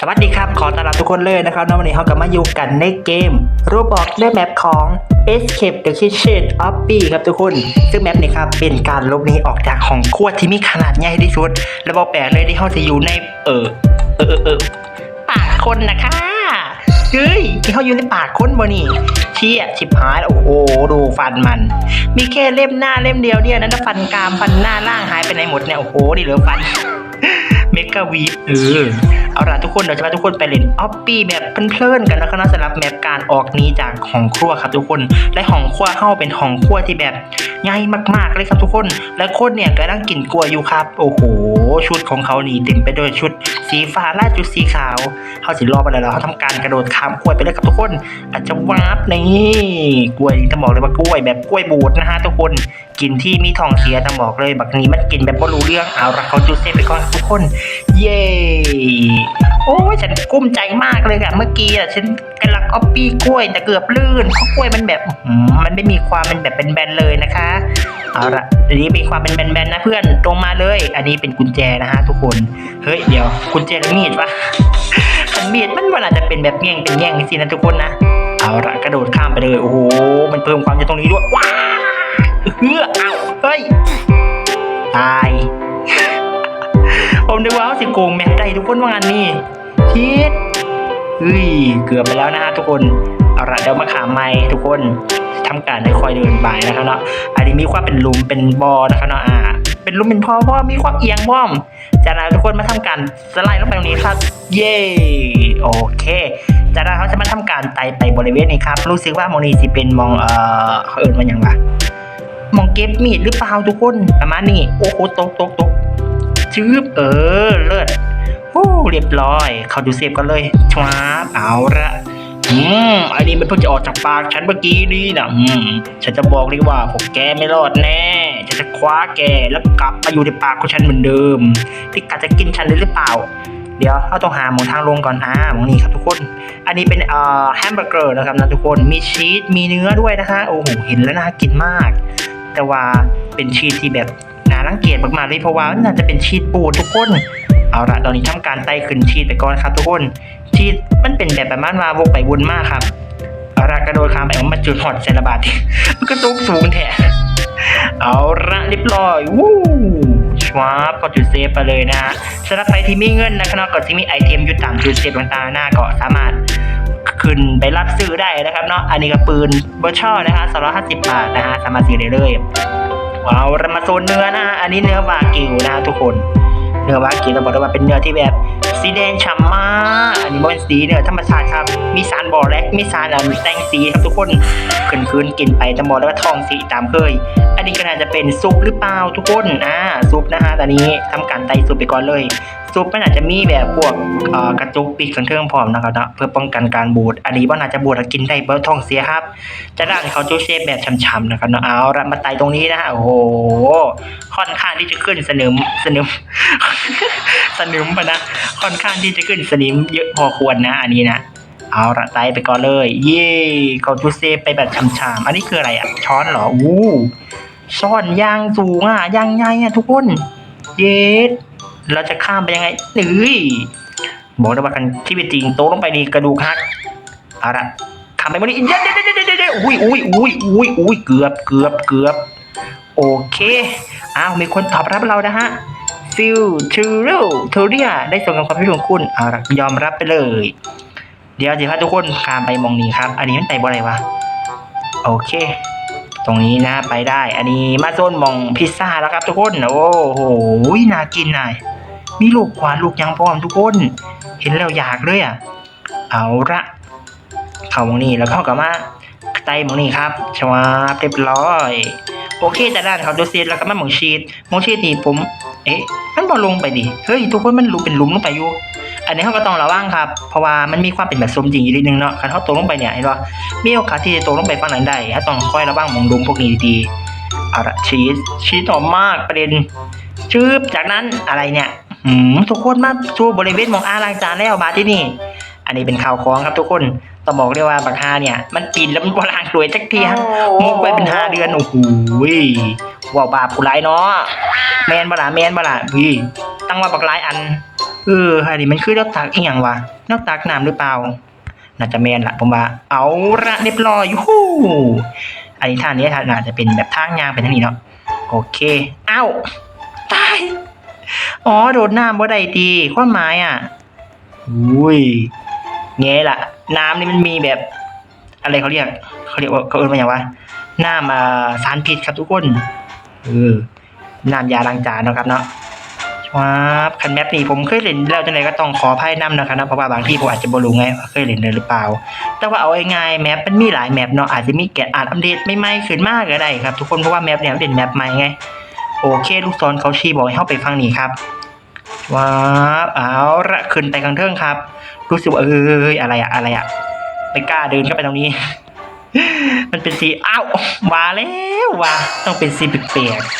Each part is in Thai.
สวัสดีครับขอต้อนรับทุกคนเลยนะครับในวันนี้เรากลับมาอยู่กันในเกมรูปบอกด้วยแมปของ Escape the Kitchen of B ครับทุกคน ซึ่งแมปนี้ครับเป็นการลบหนี้ออกจากห้องครัวที่มีขนาดใหญ่ที่สุด และบอกแปลกเลยที่เขาจะอยู่ในเออเออเออเออปากคนนะคะเฮ้ยที่เขาอยู่ในปากคนบ่นี่เชี่ยชิบหายแล้วโอ้โหดูฟันมัน มีแค่เล่มหน้าเล่มเดียวเนี่ยนั้นฟันกรามฟันหน้าล่างหายไปไหนหมดเนี่ยโอ้โหนี่เหลือฟันเมกาวีเออ เอาล่ะทุกคนเดี๋ยวจะพาทุกคนไปเล่นออปปี้แบบเพลินๆกันนะครับสำหรับแมปการออกนี้จากห้องครัวครับทุกคน และห้องครัวเข้าเป็นห้องครัวที่แบบง่ายมากๆเลยครับทุกคน และคนเนี่ยกำลังกินกลัวอยู่ครับ โอ้โห ชุดของเขานี่เต็มไปด้วยชุด สีฟ้าและชุดสีขาวเขาสิรอบไปแล้วเขาทำการกระโดดข้ามกล้วยไปเลยครับทุกคน อาจจะวาร์ปนี่กล้วยจะบอกเลยว่ากล้วยแบบกล้วยบูดนะฮะทุกคน กินที่มีทองเสียต้องบอกเลย บักนี้มันกินแบบบ่รู้เรื่องเอาละเขาจูเซ่ไปก่อนครับทุกคน เย้โอ้ยฉันกุ้มใจมากเลยอะเมื่อกี้อะฉันกำลังเอาปี้กล้วยแต่เกือบลื่นเพราะกล้วยมันแบบมันไม่มีความเป็นแบบเป็นแบนเลยนะคะเอาละอันนี้มีความเป็นแบนๆนะเพื่อนตรงมาเลย อันนี้เป็นกุญแจนะฮะทุกคนเฮ้ยเดี๋ยวกุญแจหรือมีดวะคันมีดมันว่าอาจจะเป็นแบบแง่งเป็นแง่งสินะทุกคนนะเอาละกระโดดข้ามไปเลยโอ้โหมันเพิ่มความจะตรงนี้ด้วยว้า เฮ้อเอาเฮ้ย ตาย ผมนึกว่าเขาสิโกงแม็กได้ทุกคนว่างานนี้คิดเฮ้ย เกือบไปแล้วนะฮะทุกคน เอาละเดี๋ยวมาขามไม้ทุกคนทำการคอยเดินไปนะครับเนาะ อันนี้มีความเป็นลุมเป็นบอนะครับเนาะ อ่า เป็นลุมเป็นพ่อเพราะว่ามีความเอียงบ้อมจากนั้นทุกคนมาทำการสไลด์ลงไปตรงนี้ครับ เย้โอเค จากนั้นเขาจะมาทำการไต่ไปบริเวณนี้ครับ รู้สึกว่ามองนี้สิเป็นมอง เอ่อเขาเอิญมันอย่างไร มองเก็บมีดหรือเปล่าทุกคนประมาณนี้โอ้โหตกตกตกชืบเออเลิศโอ้เรียบร้อย เขาดูเซฟกันเลยชวาบเอาละอืมไอันนี้มันเพิ่งจะออกจากปากฉันเมื่อกี้นี่นะอืมฉันจะบอกเลยว่าพวกแกไม่รอดแน่ฉันจะคว้าแกแล้วกลับมาอยู่ในปากของฉันเหมือนเดิมที่กะจะกินฉันเลยหรือเปล่า เดี๋ยวเราต้องหาหมองทางลงก่อนอ่าหมองนี้ครับทุกคน อันนี้เป็นเอ่อแฮมเบอร์เกอร์นะครับนะทุกคนมีชีสมีเนื้อด้วยนะฮะโอ้โหเห็นแล้วน่ากินมาก แต่ว่าเป็นชีสที่แบบน่ารังเกียจมากๆเลยเพราะว่าน่าจะเป็นชีสปูดทุกคนเอาละตอนนี้ทำการไต่ขึ้นชีสไปก่อนครับทุกคนชีสมันเป็นแบบประมาณว่าวกไปวนมากครับเอาละกระโดดข้ามไปมันมาจุดหอดเซนระบาดมันก็สูงสูงแท้เอาละเรียบร้อยวู้ชวาบก็จุดเซฟไปเลยนะสำหรับใครที่มีเงินนะครับก็ที่มีไอเทมอยู่ตามจุดเซฟต่างๆหน้าก็สามารถ ขึ้นไปรับซื้อได้นะครับเนาะอันนี้ก็ปืนเบอร์ช่อนะฮะสองร้อยห้าสิบบาทนะฮะสามารถซื้อได้เลยว้าวเรามาโซนเนื้อนะฮะอันนี้เนื้อวากิวนะฮะทุกคนเนื้อวากิวเราบอกได้ว่าเป็นเนื้อที่แบบสีแดงฉ่ำมากอันนี้เป็นสีเนื้อธรรมชาติครับมีสารบอแรกมีสารอะแต่งสีครับทุกคนขึ้นคืนกินไปจะบอกได้ว่าทองสีตามเคย อันนี้ก็น่าจะเป็นซุปหรือเปล่าทุกคนอ่าซุปนะฮะตอนนี้ทำการไต่ซุปไปก่อนเลย ซุปมันอาจจะมีแบบพวกกระจุกปีกเครื่องพร้อมนะครับนะเพื่อป้องกันการบูดอันนี้ว่าน่าจะบูดกินได้เบอร์ท้องเสียครับจะด้านเขาจูเชฟแบบช้ำๆนะครับเนาะเอาละมาไต่ตรงนี้นะฮะโอ้โหค่อนข้างที่จะขึ้นสนิมสนิมสนิมปะนะค่อนข้างที่จะขึ้นสนิมเยอะพอควรนะ อันนี้นะเอาละไต่ไปก่อนเลย เย่เขาจูเซฟไปแบบช้ำๆอันนี้คืออะไรอะช้อนเหรออู้ซ่อนยางสูงอะยางใหญ่อะทุกคนเย็ด เราจะข้ามไปยังไงเอ้ยบอกได้ว่ากันที่เป็นจริงโตลงไปนี่กระดูกหักเอาละข้ามไปบนนี้เด็ดเด็ดเด็ดเด็ดเด็ดอุ้ยอุ้ยอุ้ยอุ้ยอุ้ยเกือบเกือบเกือบโอเคอ้าวมีคนตอบรับเรานะฮะฟิลทูรลเทเรียได้ส่งกับความคิดของคุณเอาละยอมรับไปเลย เดี๋ยวเดี๋ยวครับทุกคนข้ามไปมองนี้ครับ อันนี้มันไต่บ่อะไรวะโอเค ตรงนี้นะไปได้ อันนี้มาโซนมองพิซซ่าแล้วครับทุกคน โอ้โหน่ากินนาย มีลูกควานลูกยังพร้อมทุกคน เห็นแล้วอยากเลยอะ เอาละเข้ามองนี้แล้วเข้ากับมาไตมองนี้ครับชวาเรียบร้อย โอเคจากด้านเขาดูซีแล้วก็มามองชีตมองชีตนี่ผม เอ๊ะ มันบอลงไปดิ เฮ้ย ทุกคนมันรูเป็นหลุมลงไปอยู่ อันนี้เขาก็ต้องระวังครับ เพราะว่ามันมีความเป็นแบบสมจริงอยู่นิดนึงเนาะคันเขาตกลงไปเนี่ยเห็นป่ะมีโอกาสที่จะตกลงไปฝั่งนั้นได้ถ้าต้องคอยระวังมองลุมพวกนี้ดีๆเอาละชีสชีสหอมมากประเด็นชืบจากนั้นอะไรเนี่ย หืมทุกคนมาสู่บริเวณมองอาล้างจานแล้วมาที่นี่ อันนี้เป็นข่าวของครับทุกคนต้องบอกเลยว่าบักฮาเนี่ย มันปีนแล้วมันบล้างตัวยจักทีฮะมุกไปเป็นห้าเดือนโอ้โหว้าวบาปผู้ร้ายเนาะแมนบลาแมนบลาพี่ตั้งว่าบักร้ายอัน เอออันนี้มันคือแนวตักอีหยังวะแนวตักน้ำหรือเปล่า น่าจะแมนละผมว่า เอาละเรียบร้อยยูฮูอันนี้ท่านี้ท่าน่าจะเป็นแบบทางยางเป็นทางนี้เนาะโอเค เอ้าตาย อ๋อโดดน้ำบ่ได้ดีความหมายอะอุ้ยไงล่ะ น้ำนี่มันมีแบบ อะไรเขาเรียกเขาเรียกว่าเขาเอิ้นว่าอย่างว่าน้ำอ่าสารพิษครับทุกคนเออน้ำยาล้างจานเนาะครับเนาะว้าบคันแมปนี้ผมเคยเล่นแล้วจังไดก็ต้องขออภัยนำนะครับเนาะเพราะว่าบางที่ผมอาจจะบ่รู้ไงว่าเคยเล่นเลยหรือเปล่า แต่ว่าเอาง่ายๆแมปมันมีหลายแมปเนาะอาจจะมีแกะอาจอัปเดตใหม่ๆขึ้นมากก็ได้ครับทุกคนเพราะว่าแมปเนี่ยมันเป็นแมปใหม่ไง โอเค ลูกศรเขาชี้บอกให้เข้าไปฟังนี่ครับว้าเอาละขึ้นไปข้างเทิงครับ รู้สึกว่าเอ้ยอะไรอะอะไรอะไม่กล้าเดินเข้าไปตรงนี้ มันเป็นสีอ้าวว่าแล้วว่าต้องเป็นสีแปลกๆ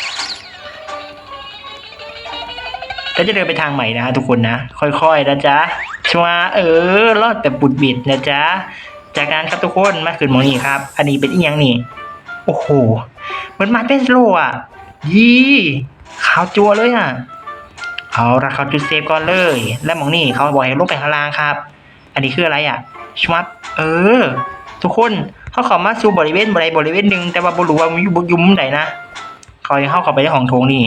แล้วจะเดินไปทางใหม่นะฮะทุกคนนะ ค่อยๆนะจ๊ะชัวเออรอดแต่บุดบิดนะจ๊ะจากนั้นครับทุกคนมาขึ้นมองนี้ครับ อันนี้เป็นอีหยังนี่ โอ้โห เหมือนมาเป็นโลอะ ยี่ขาวจัวเลยอะเอาละเขาจุดเซฟก่อนเลย และหมองนี่เขาบอกให้ลงไปข้างล่างครับ อันนี้คืออะไรอะชวับเออ ทุกคนเขาเข้ามาสู่บริเวณบริบริเวณหนึ่งแต่ว่าบรูว่ามันอยู่บอยู่มุมไหนนะคอยเข้าเข้าไปในห้องโถงนี่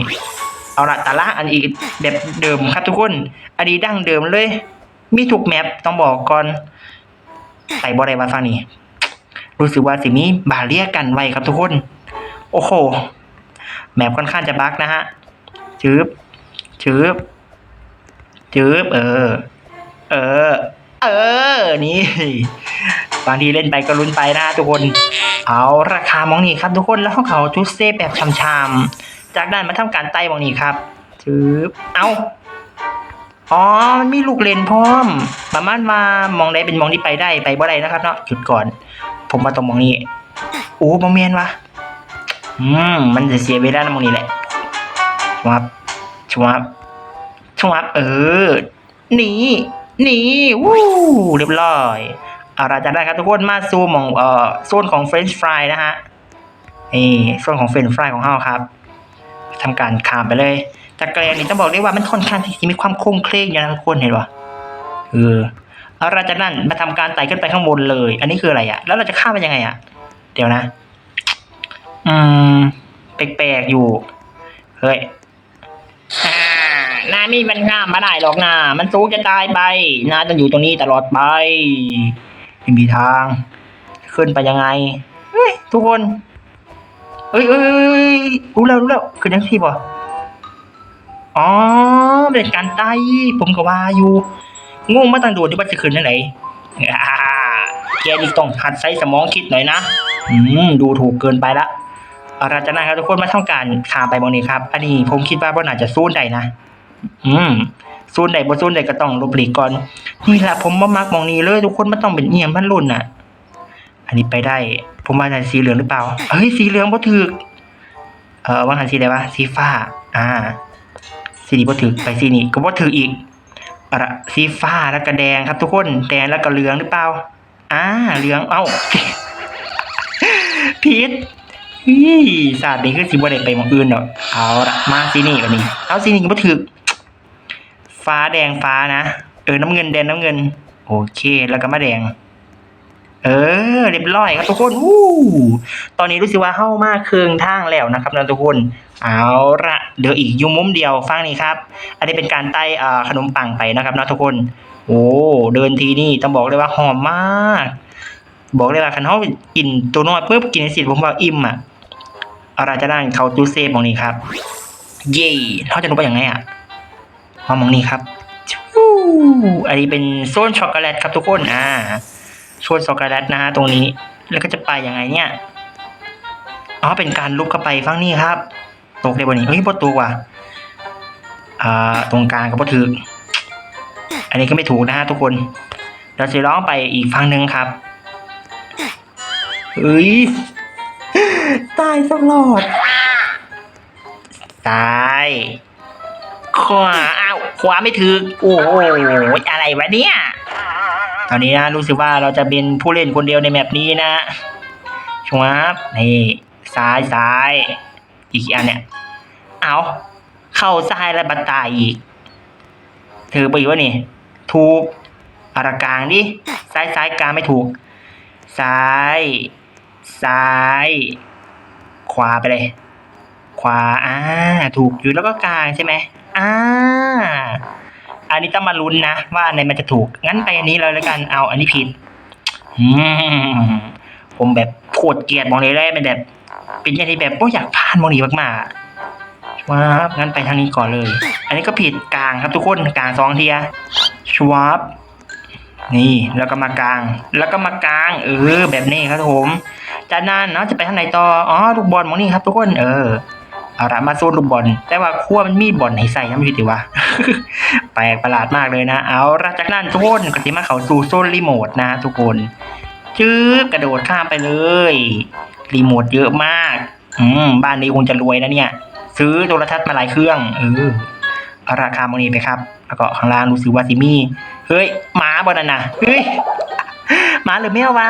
เอาละแต่ละอันอีกแบบเดิมครับทุกคน อันนี้ดั้งเดิมเลย มีถูกแมปต้องบอกก่อนใส่บริวาฟังนี่รู้สึกว่าสิมีบาเรียกันไว้ครับทุกคน โอ้โห แมปค่อนข้างจะบั๊กนะฮะจืบจืบจืบเออ เออ เออ นี่บางทีเล่นไปก็ลุ้นไปนะทุกคน เอาราคามองนี่ครับทุกคนแล้วเขาจุดเซฟแบบชำๆจากนั้นมาทำการไต่มองนี่ครับจืบเอาอ๋อมันมีลูกเลนพร้อม ประมาณว่ามองได้เป็นมองที่ไปได้ไปบ่ได้นะครับเนาะจุดก่อน ผมมาตรงมองนี้โอ้บอเมียนวะ อืมมันจะเสียเวลาในะมองนี้แหละชวับชวับชวับเออหนีหนีวู้เรียบร้อยเอาละจากนั้ครับทุกคนมาซูมของเอ่อโซนของเฟรนช์ฟรายนะฮะนี่โซนของเฟรนช์ฟรายของเฮาครับทำการข้ามไปเลยจากแกลนนี่ต้องบอกได้ว่ามันค่อนข้างที่จะมีความโค้งเคร่งอยู่นะทุกคนเห็นปะเออเอาละจากนั้นมาทำการไต่ขึ้นไปข้างบนเลย อันนี้คืออะไรอะแล้วเราจะข้ามไปยังไงอะเดี๋ยวนะ อืม แปลกๆอยู่ เฮ้ยอ่านานี่มันข้ามมาได้หรอกนะมันสูงจะตายไปนาต้องอยู่ตรงนี้ตลอดไปไม่มีทาง ขึ้นไปยังไง เฮ้ย ทุกคนเอ้ยเอ้ยรู้แล้วรู้แล้วคือยังที่บ่อ๋อเป็นการไต่ผมก็ว่าอยู่งงมาตั้งโดดที่ว่าจะขึ้นที่ไหนแกนี่ต้องหัดใช้สมองคิดหน่อยนะ อืม ดูถูกเกินไปละ เอาราจากนั้นครับทุกคนมาทำการขามไปบางนี้ครับ อันนี้ผมคิดว่าบ่น่าจะซูนได้นะ อืมซูนได้บ่ซูนได้ก็ต้องลบหลีกก่อนนี่แหละผมบ่มักมองนี้เลย ทุกคนมันต้องเป็นเอียงพันรุ่นน่ะ อันนี้ไปได้ ผมว่าน่าจะสีเหลืองหรือเปล่าเฮ้ยสีเหลืองบ่ถูกเอ่อว่าหันสีอะไรวะสีฟ้า อ่าสีนี้บ่ถูกไปสีนี้ก็บ่ถูกอีกอะละสีฟ้าแล้วก็แดงครับ ทุกคนแดงแล้วก็เหลืองหรือเปล่าอ่าเหลืองเอ้าผิด ฮี่ศาสตร์นี้คือสิบ่ได้ไปมองอื่นดอกเอาละมาสีนี้กันนี้เอาสีนี้ก็ถูกฟ้าแดงฟ้านะเออน้ำเงินแดงน้ำเงิน โอเค แล้วก็มาแดง เออ เรียบร้อยครับทุกคนอู้ตอนนี้รู้สึกว่าเข้ามากเครืองทางแล้วนะครับนะทุกคน เอาละเดี๋ยวอีกยุมุมเดียวฟังนี่ครับ อันนี้เป็นการไต้อ่ขนมปังไปนะครับนะทุกคน โอ้เดินทีนี่ต้องบอกเลยว่าหอมมาก บอกเลยว่าคันเขากินตัวน้อยปุ๊บกินในสิผมว่าอิ่มอะ ราจะได้เขาจูเซฟมองนี้ครับ เย่เขาจะรู้ไปอยังไงอะหอมมองนี้ครับอันนี้เป็นโซนช็อกโกแลตครับทุกคนอ่าโซนช็อกโกแลตนะฮะตรงนี้ แล้วก็จะไปยังไงเนี่ยอ๋อเป็นการลุกเข้าไปฟังนี่ครับตกได้บนนี้เฮ้ยพอตัวว่ะอ่าตรงกลางก็พอถืออันนี้ก็ไม่ถูกนะฮะทุกคน เราจะร้องไปอีกฟังหนึ่งครับเฮ้ย ตายสลอดตายขวาอ้าวขวาไม่ถึกโอ้โหอะไรวะเนี่ยตอนนี้นะรู้สึกว่าเราจะเป็นผู้เล่นคนเดียวในแมปนี้นะชวบนี่ซ้ายซ้ายอีกอันเนี่ยเอาเข้าซ้ายแล้วบัตตายอีกเธอไปอยู่วะนี่ถูกอารกลางดิซ้ายซ้ายกลางไม่ถูกซ้ายซ้าย ขวาไปเลย ขวาอ่าถูกอยู่แล้วก็กลางใช่ไหมอ่าอันนี้ต้องมาลุ้นนะ ว่าอันไหนมันจะถูก งั้นไปอันนี้เลยแล้วกันเอาอันนี้ผิดผมแบบโคตรเกลียดมองเลยเลยเป็นแบบ เป็นอย่างที่แบบโอ้อยากพลาดมองนี้มากๆชวาบงั้นไปทางนี้ก่อนเลย อันนี้ก็ผิดกลางครับทุกคนกลางสองเทียชวาบนี่แล้วก็มากลาง แล้วก็มากลาง เออแบบนี้ครับผม จานั้นเนาะจะไปทางไหนต่อ อ๋อลูกบอลมองนี่ครับทุกคน เออเอาละมาโซนลูกบอล แต่ว่าขั้วมันมีบอลให้ใส่ยังไม่ผิดติวะแปลกประหลาดมากเลยนะ เอาละจากนั้นทุกคนก็จะมาเขาสู่โซนรีโมทนะทุกคน จื๊บกระโดดข้ามไปเลย รีโมทเยอะมาก อืม บ้านนี้คงจะรวยนะเนี่ย ซื้อโทรทัศน์มาหลายเครื่อง เออเอาราคาโมนี้ไปครับ แล้วก็ข้างล่างรู้สึกว่าซิมี่ เฮ้ยหมาบอลน่ะนะเฮ้ยหมาหรือแมววะ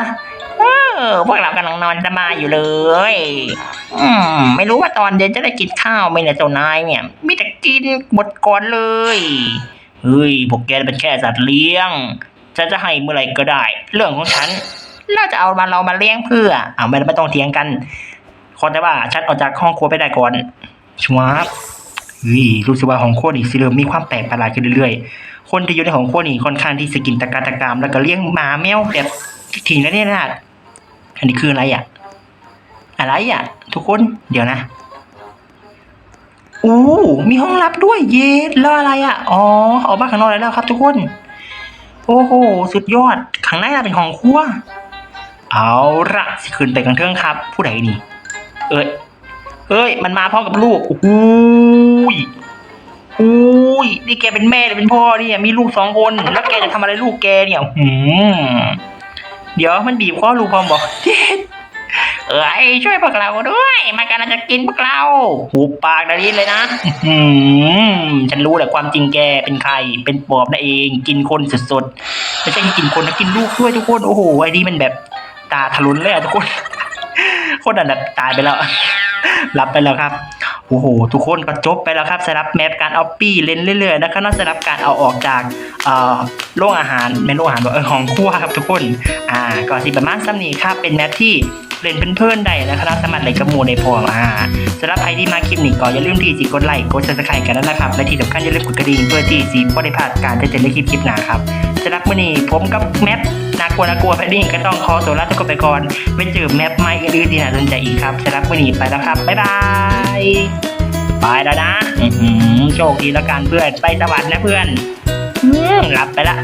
ออพวกเรากำลังนอนสบายอยู่เลย อืม ไม่รู้ว่าตอนเย็นจะได้กินข้าวไหมเนี่ยเจ้านายเนี่ยมีแต่กินหมดก่อนเลยเฮ้ยพวกแกเป็นแค่สัตว์เลี้ยงฉันจะให้เมื่อไหร่ก็ได้ เรื่องของฉันเราจะเอามาเรามาเลี้ยงเพื่อเอาไม่ไม่ต้องเถียงกันขอแต่ว่าฉันออกจากห้องครัวไปได้ก่อนชวบเฮ้ยรู้สึกว่าห้องครัวนี่สิเริ่มมีความแปลกประหลาดขึ้นเรื่อยๆ คนที่อยู่ในห้องครัวนี่ค่อนข้างที่สกินตะการตะกามแล้วก็เลี้ยงหมาแมวแบบทิ้งแล้วเนี่ยนะ อันนี้คืออะไรอะ อะไรอะ ทุกคน เดี๋ยวนะอู้มีห้องลับด้วย เย็ดแล้วอะไรอะ อ๋อ ออกมาข้างนอกแล้วครับ ทุกคน โอ้โห สุดยอด ข้างในน่ะเป็นห้องครัว เอาละสิขึ้นไปกันเทิงครับ ผู้ใดนี่ เอ้ย เอ้ย มันมาพร้อมกับลูกอุ้ยอุ้ย นี่แกเป็นแม่หรือเป็นพ่อเนี่ย มีลูกสองคน แล้วแกจะทำอะไรลูกแกเนี่ยหืมเดี๋ยวมันบีบคอลูกพอมบอก เจ็ดเอ้ยช่วยพวกเราด้วย มันกำลังจะกินพวกเราหูปากดารินเลยนะหืมฉันรู้แหละความจริงแกเป็นใคร เป็นปอบนั่นเอง กินคนสดๆไม่ใช่กินคนนะกินลูกด้วยทุกคน โอ้โหไอ้นี่มันแบบตาทะลุนเลยอะทุกคน คนนั้นนะตายไปแล้ว รับไปแล้วครับโอ้โห ทุกคนก็จบไปแล้วครับสำหรับแมปการเอาปี้เล่นเรื่อยๆนะครับสำหรับการเอาออกจากเอ่อโรงอาหารไม่โรงอาหารบอกเออของครัวครับทุกคน อ่าก็สิประมาณซ้ำนี้ครับเป็นแมปที่ เล่นเพื่อนๆได้นะครับสามารถเล่นกับหมู่ในพวงอ่าสำหรับใครที่มาคลิปนี้ก็อย่าลืมที่สิกดไลค์กดซับสไครต์กันนะครับและที่สำคัญอย่าลืมกดกระดิ่งเพื่อที่สิบ่ได้พลาดการได้เจอในคลิปคลิปหน้าครับสำหรับมื้อนี้ผมกับแมปน่ากลัวน่ากลัวแพดดิ้ก็ต้องขอตัวลาทุกคนไปก่อนไว้เจอแมปใหม่อื่นๆที่น่าสนใจอีกครับสำหรับมื้อนี้ไปแล้วครับบ๊ายบายไปแล้วนะโชคดีแล้วกันเพื่อนไปสวัสดีนะเพื่อนหลับไปละ